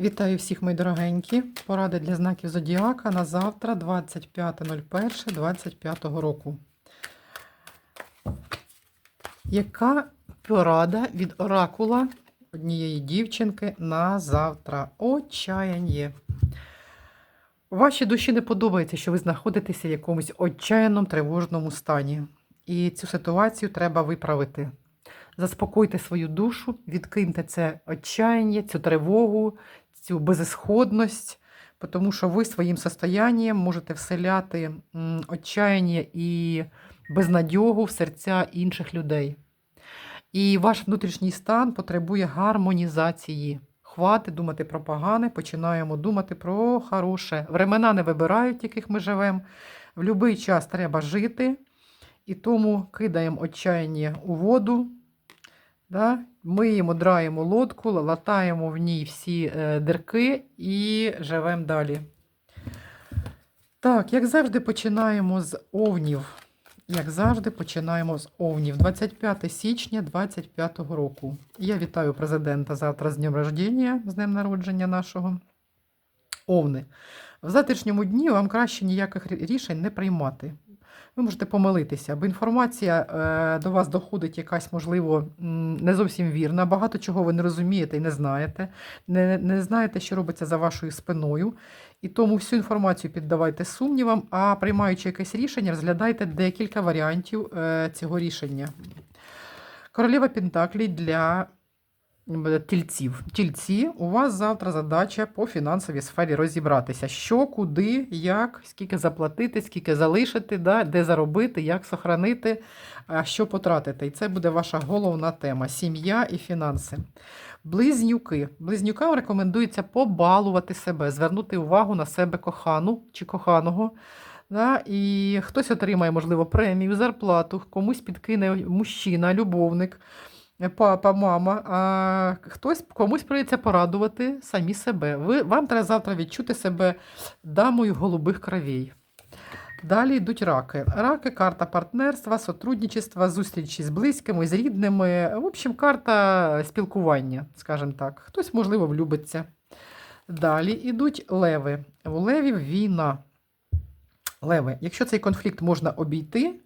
Вітаю всіх, мої дорогенькі. Поради для знаків Зодіака на завтра, 25.01.25 року. Яка порада від оракула однієї дівчинки на завтра? Отчаяння. Вашій душі не подобається, що ви знаходитеся в якомусь отчаяному тривожному стані. І цю ситуацію треба виправити. Заспокойте свою душу, відкиньте це отчаяння, цю тривогу, цю безісходність, тому що ви своїм состоянням можете вселяти отчаяння і безнадьогу в серця інших людей. І ваш внутрішній стан потребує гармонізації. Хватить думати про погане, починаємо думати про хороше. Времена не вибирають, яких ми живемо. В будь-який час треба жити, і тому кидаємо отчаяння у воду. Да? Миємо, драємо лодку, латаємо в ній всі е, дирки і живемо далі. Так, як завжди, починаємо з овнів. Як завжди, починаємо з овнів. 25 січня 25 року. Я вітаю президента завтра з днем рождення, з днем народження нашого. Овни. В завтрашньому дні вам краще ніяких рішень не приймати. Ви можете помилитися, бо інформація е, до вас доходить якась, можливо, не зовсім вірна. Багато чого ви не розумієте і не знаєте. Не, не знаєте, що робиться за вашою спиною. І тому всю інформацію піддавайте сумнівам, а приймаючи якесь рішення, розглядайте декілька варіантів е, цього рішення. Королева Пентаклі для тільців. Тільці, у вас завтра задача по фінансовій сфері розібратися, що, куди, як, скільки заплатити, скільки залишити, да, де заробити, як сохранити, що потратити. І це буде ваша головна тема сім'я і фінанси. Близнюки. Близнюкам рекомендується побалувати себе, звернути увагу на себе кохану чи коханого. Да? І хтось отримає, можливо, премію, зарплату, комусь підкине мужчина, любовник, папа, мама, а хтось комусь прийдеться порадувати самі себе. Ви, вам треба завтра відчути себе дамою голубих кровей. Далі йдуть раки. Раки карта партнерства, сотрудничества, зустрічі з близькими, з рідними. В общем, карта спілкування, скажімо так. Хтось, можливо, влюбиться. Далі йдуть леви. У левів війна. Леви, якщо цей конфлікт можна обійти,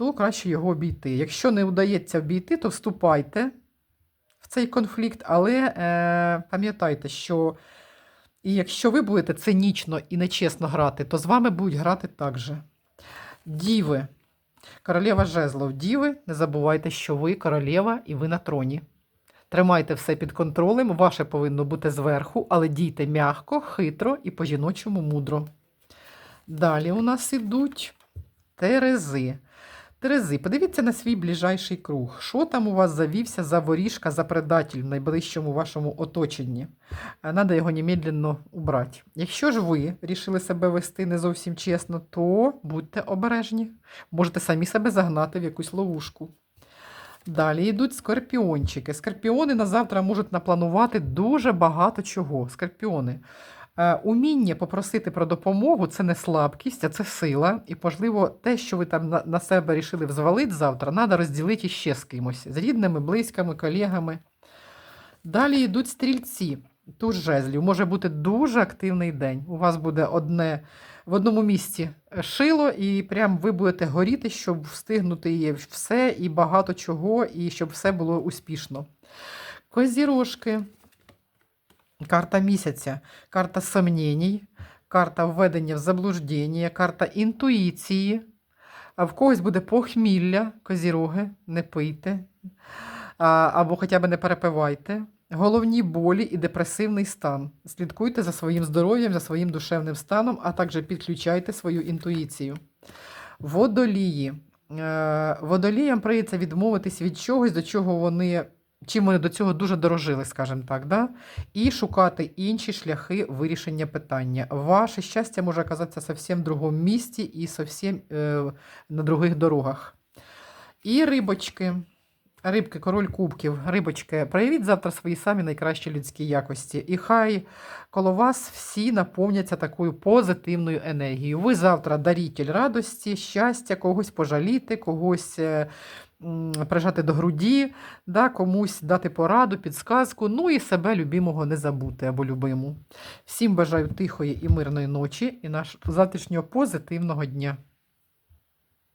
то краще його обійти. Якщо не вдається обійти, то вступайте в цей конфлікт, але е, пам'ятайте, що і якщо ви будете цинічно і нечесно грати, то з вами будуть грати так же. Діви. Королева жезлов. Діви, не забувайте, що ви королева і ви на троні. Тримайте все під контролем, ваше повинно бути зверху, але дійте м'яко, хитро і по-жіночому мудро. Далі у нас ідуть Терези. Терези, подивіться на свій ближайший круг. Що там у вас завівся за воріжка, за предатель в найближчому вашому оточенні? Надо його немедленно убрати. Якщо ж ви рішили себе вести не зовсім чесно, то будьте обережні. Можете самі себе загнати в якусь ловушку. Далі йдуть скорпіончики. Скорпіони на завтра можуть напланувати дуже багато чого. Скорпіони. Е, Уміння попросити про допомогу це не слабкість, а це сила. І, можливо, те, що ви там на, себе рішили взвалити завтра, треба розділити ще з кимось, з рідними, близькими, колегами. Далі йдуть стрільці. Туз жезлів. Може бути дуже активний день. У вас буде одне в одному місці шило, і прям ви будете горіти, щоб встигнути все, і багато чого, і щоб все було успішно. Козірожки. Карта місяця, карта сомненій, карта введення в заблуждення, карта інтуїції. В когось буде похмілля, козіроги, не пийте, або хоча б не перепивайте. Головні болі і депресивний стан. Слідкуйте за своїм здоров'ям, за своїм душевним станом, а також підключайте свою інтуїцію. Водолії. Е, Водоліям прийдеться відмовитись від чогось, до чого вони, чим вони до цього дуже дорожили, скажімо так, да? і шукати інші шляхи вирішення питання. Ваше щастя може оказатися зовсім в другому місці і зовсім е, на других дорогах. І рибочки. Рибки, король кубків, рибочки, проявіть завтра свої самі найкращі людські якості. І хай коло вас всі наповняться такою позитивною енергією. Ви завтра дарітель радості, щастя, когось пожаліти, когось е, прижати до груді, да, комусь дати пораду, підсказку, ну і себе любимого не забути або любиму. Всім бажаю тихої і мирної ночі і наш завтрашнього позитивного дня.